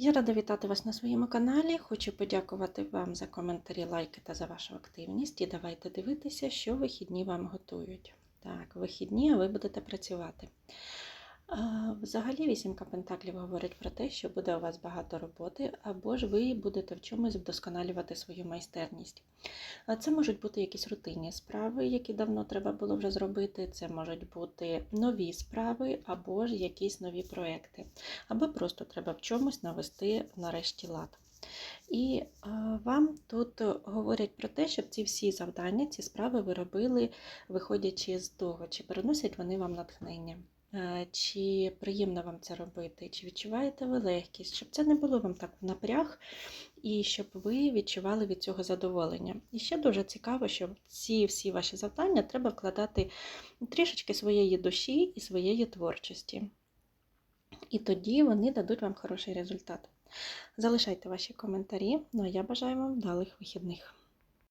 Я рада вітати вас на своєму каналі. Хочу подякувати вам за коментарі, лайки та за вашу активність. І давайте дивитися, що вихідні вам готують. Так, вихідні, а ви будете працювати. Взагалі, вісімка пентаклів говорить про те, що буде у вас багато роботи, або ж ви будете в чомусь вдосконалювати свою майстерність. Це можуть бути якісь рутинні справи, які давно треба було вже зробити. Це можуть бути нові справи, або ж якісь нові проекти, або просто треба в чомусь навести нарешті лад. І вам тут говорять про те, щоб ці всі завдання, ці справи ви робили, виходячи з того, чи переносять вони вам натхнення. Е, Чи приємно вам це робити, чи відчуваєте ви легкість, щоб це не було вам так в напряг, і щоб ви відчували від цього задоволення. І ще дуже цікаво, що ці всі ваші завдання треба вкладати трішечки своєї душі і своєї творчості. І тоді вони дадуть вам хороший результат. Залишайте ваші коментарі, ну а я бажаю вам вдалих вихідних.